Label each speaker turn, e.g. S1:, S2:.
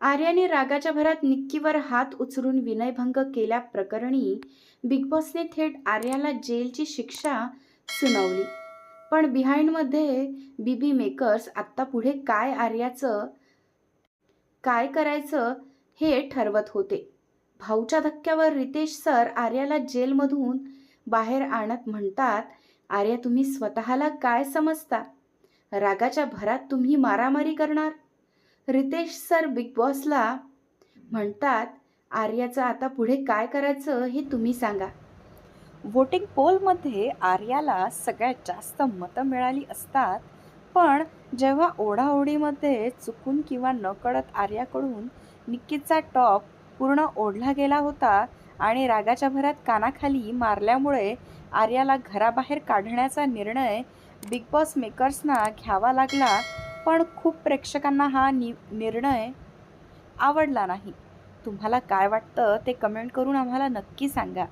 S1: आर्याने रागाच्या भरात निक्कीवर हात उचलून विनयभंग केल्याप्रकरणी बिग बॉसने थेट आर्याला जेलची शिक्षा सुनावली. पण बिहाइंडमध्ये बीबी मेकर्स आत्ता पुढे काय आर्याचं काय करायचं हे ठरवत होते. भाऊच्या धक्क्यावर रितेश सर आर्याला जेलमधून बाहेर आणत म्हणतात आर्या तुम्ही स्वतःला काय समजता? रागाच्या भरात तुम्ही मारामारी करणार? रितेश सर बिग बॉसला म्हणतात आर्याचं आता पुढे काय करायचं हे तुम्ही सांगा.
S2: वोटिंग पोलमध्ये आर्याला सगळ्यात जास्त मतं मिळाली असतात पण जेव्हा ओढाओढीमध्ये चुकून किंवा नकळत आर्याकडून निक्कीचा टॉप पूर्ण ओढला गेला होता आणि रागाच्या भरात कानाखाली मारल्यामुळे आर्याला घराबाहेर काढण्याचा निर्णय बिग बॉस मेकर्सना घ्यावा लागला पण खूप प्रेक्षकांना हा नि निर्णय आवडला नाही. तुम्हाला काय वाटतं ते कमेंट करून आम्हाला नक्की सांगा.